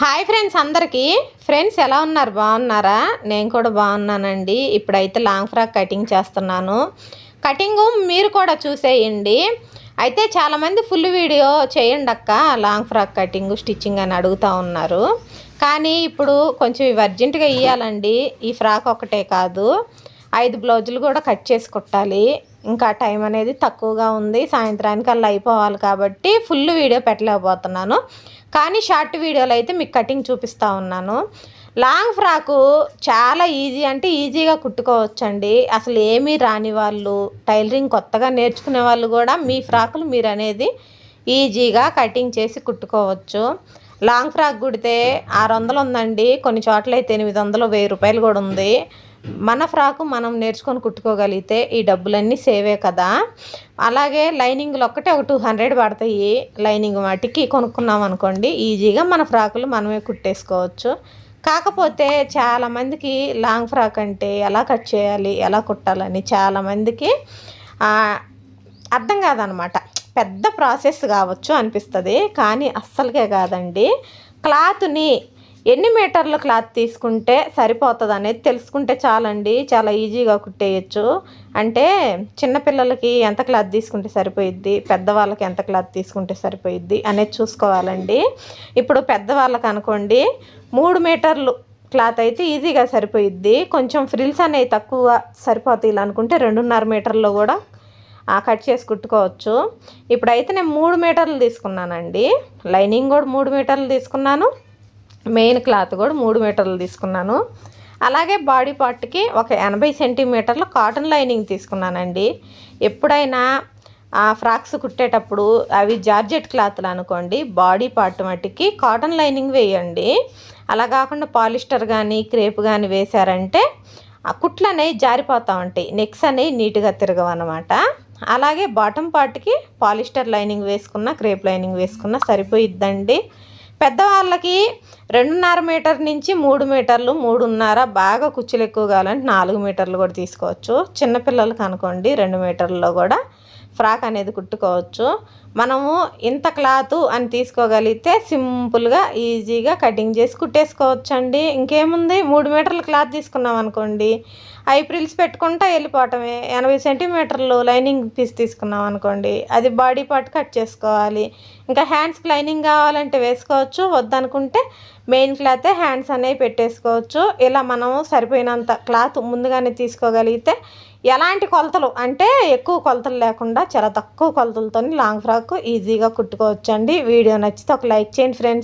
Hi friends అందరికీ. Friends ఎలా ఉన్నారు? బాగున్నారా? నేను కూడా బాగున్నానండి. ఇప్పుడైతే లాంగ్ ఫ్రాక్ కటింగ్ చేస్తున్నాను. కటింగు మీరు కూడా చూసేయండి. అయితే చాలామంది ఫుల్ వీడియో చేయండి అక్క. లాంగ్ ఫ్రాక్ కటింగ్ స్టిచ్చింగ్ అని అడుగుతూ ఉన్నారు. కానీ ఇప్పుడు కొంచెం ఇవి అర్జెంటుగా ఇవ్వాలండి ఈ ఫ్రాక్ ఒకటే కాదు. ఐదు బ్లౌజులు కూడా కట్ చేసి కుట్టాలి. ఇంకా టైం అనేది తక్కువగా ఉంది. సాయంత్రానికి అలా అయిపోవాలి కాబట్టి ఫుల్ వీడియో పెట్టలేకపోతున్నాను. కానీ షార్ట్ వీడియోలు అయితే మీకు కటింగ్ చూపిస్తూ ఉన్నాను. లాంగ్ ఫ్రాకు చాలా ఈజీ అంటే ఈజీగా కుట్టుకోవచ్చండి. అసలు ఏమీ రాని వాళ్ళు టైలరింగ్ కొత్తగా నేర్చుకునే వాళ్ళు కూడా మీ ఫ్రాకులు మీరు అనేది ఈజీగా కటింగ్ చేసి కుట్టుకోవచ్చు. లాంగ్ ఫ్రాక్ కుడితే ఆరు వందలు ఉందండి. కొన్ని చోట్ల అయితే ఎనిమిది వందలు వెయ్యి రూపాయలు కూడా ఉంది. మన ఫ్రాకు మనం నేర్చుకొని కుట్టుకోగలిగితే ఈ డబ్బులన్నీ సేవే కదా. అలాగే లైనింగ్లు ఒక్కటే ఒక టూ హండ్రెడ్ పడతాయి. లైనింగ్ వాటికి కొనుక్కున్నాం అనుకోండి ఈజీగా మన ఫ్రాకులు మనమే కుట్టేసుకోవచ్చు. కాకపోతే చాలామందికి లాంగ్ ఫ్రాక్ అంటే ఎలా కట్ చేయాలి ఎలా కుట్టాలని చాలామందికి అర్థం కాదనమాట. పెద్ద ప్రాసెస్ కావచ్చు అనిపిస్తుంది కానీ అస్సలకే కాదండి. క్లాత్ని ఎన్ని మీటర్ల క్లాత్ తీసుకుంటే సరిపోతుంది అనేది తెలుసుకుంటే చాలండి. చాలా ఈజీగా కుట్టేయచ్చు. అంటే చిన్నపిల్లలకి ఎంత క్లాత్ తీసుకుంటే సరిపోయిద్ది పెద్దవాళ్ళకి ఎంత క్లాత్ తీసుకుంటే సరిపోయిద్ది అనేది చూసుకోవాలండి. ఇప్పుడు పెద్దవాళ్ళకి అనుకోండి మూడు మీటర్లు క్లాత్ అయితే ఈజీగా సరిపోయిద్ది. కొంచెం ఫ్రిల్స్ అనేవి తక్కువ సరిపోతాయి ఇలా అనుకుంటే రెండున్నర మీటర్లో కూడా కట్ చేసి కుట్టుకోవచ్చు. ఇప్పుడైతే నేను మూడు మీటర్లు తీసుకున్నానండి. లైనింగ్ కూడా మూడు మీటర్లు తీసుకున్నాను. మెయిన్ క్లాత్ కూడా మూడు మీటర్లు తీసుకున్నాను. అలాగే బాడీ పార్ట్కి ఒక ఎనభై సెంటీమీటర్ల కాటన్ లైనింగ్ తీసుకున్నానండి. ఎప్పుడైనా ఆ ఫ్రాక్స్ కుట్టేటప్పుడు అవి జార్జెట్ క్లాత్లు అనుకోండి బాడీ పార్ట్ మట్టికి కాటన్ లైనింగ్ వేయండి. అలా కాకుండా పాలిస్టర్ కానీ క్రేప్ కానీ వేశారంటే ఆ కుట్లు అనేవి జారిపోతూ ఉంటాయి. నెక్స్ అనేవి నీట్గా తిరగవు అనమాట అలాగే బాటమ్ పార్ట్కి పాలిస్టర్ లైనింగ్ వేసుకున్న క్రేప్ లైనింగ్ వేసుకున్న సరిపోయిద్దండి. పెద్దవాళ్ళకి రెండున్నర మీటర్ నుంచి మూడు మీటర్లు మూడున్నర బాగా కుచ్చులు ఎక్కువ కావాలంటే నాలుగు మీటర్లు కూడా తీసుకోవచ్చు. చిన్నపిల్లలకి అనుకోండి రెండు మీటర్లలో కూడా ఫ్రాక్ అనేది కుట్టుకోవచ్చు. మనము ఇంత క్లాత్ అని తీసుకోగలిగితే సింపుల్గా ఈజీగా కటింగ్ చేసి కుట్టేసుకోవచ్చు అండి ఇంకేముంది? మూడు మీటర్ల క్లాత్ తీసుకున్నాం అనుకోండి. ఐప్రిల్స్ పెట్టుకుంటా వెళ్ళిపోవటమే. ఎనభై సెంటీమీటర్లు లైనింగ్ పీస్ తీసుకున్నాం అనుకోండి. అది బాడీ పార్ట్ కట్ చేసుకోవాలి. ఇంకా హ్యాండ్స్కి లైనింగ్ కావాలంటే వేసుకోవచ్చు. వద్దనుకుంటే మెయిన్ క్లాతే హ్యాండ్స్ అనేవి పెట్టేసుకోవచ్చు. ఇలా మనం సరిపోయినంత క్లాత్ ముందుగానే తీసుకోగలిగితే ఎలాంటి కొలతలు? అంటే ఎక్కువ కొలతలు లేకుండా చాలా తక్కువ కొలతలతో లాంగ్ ఫ్రాక్ ఈజీగా కుట్టుకోవచ్చు అండి వీడియో నచ్చితే ఒక లైక్ చేయండి ఫ్రెండ్స్.